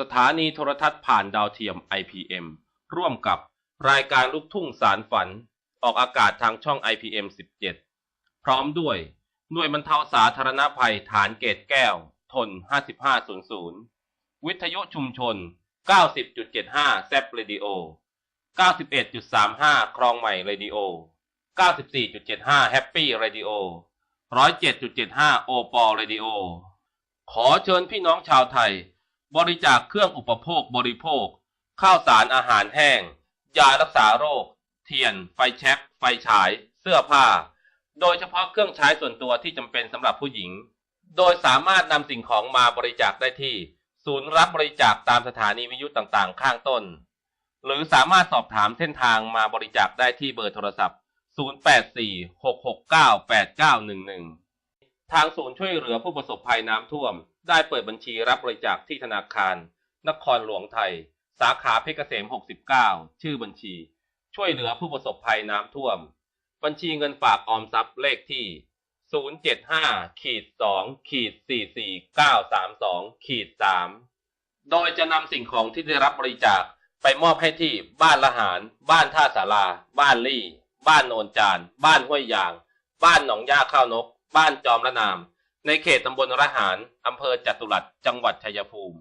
สถานีโทรทัศน์ผ่านดาวเทียม IPM ร่วมกับรายการลูกทุ่งสารฝัน ออกอากาศทางช่อง IPM 17 พร้อมด้วย หน่วยบรรเทาสาธารณภัยฐานเกตแก้ว ทน 5500 วิทยุชุมชน 90.75 แซปเรดิโอ 91.35 ครองใหม่เรดิโอ 94.75 แฮปปี้เรดิโอ 107.75 โอปอลเรดิโอ ขอเชิญพี่น้องชาวไทย บริจาคเครื่องอุปโภคบริโภค ข้าวสารอาหารแห้ง ยารักษาโรค เทียน ไฟแช็กไฟฉาย เสื้อผ้า โดยเฉพาะเครื่องใช้ส่วนตัวที่จำเป็นสำหรับผู้หญิง โดยสามารถนำสิ่งของมาบริจาคได้ที่ ศูนย์รับบริจาคตามสถานีวิทยุต่างๆ ข้างต้น หรือสามารถสอบถามเส้นทางมาบริจาคได้ที่เบอร์โทรศัพท์ 0846698911 ทางศูนย์ช่วยเหลือผู้ประสบภัยน้ำท่วม ได้เปิดบัญชีรับบริจาคที่ธนาคาร นครหลวงไทย สาขาเพชรเกษม 69 ชื่อบัญชี ช่วยเหลือผู้ประสบภัยน้ำท่วม บัญชีเงินฝากออมทรัพย์เลขที่ 075ขีด2ขีด44932ขีด3โดยจะนำสิ่งของที่ได้รับบริจาคไปมอบให้ที่บ้านละหาร บ้านท่าสารา บ้านลี่ บ้านโนนจาน บ้านห้วยยาง บ้านหนองย่าข้าวนก บ้านจอมระนาม ในเขตตำบลระหารอำเภอจตุรัสจังหวัดชัยภูมิ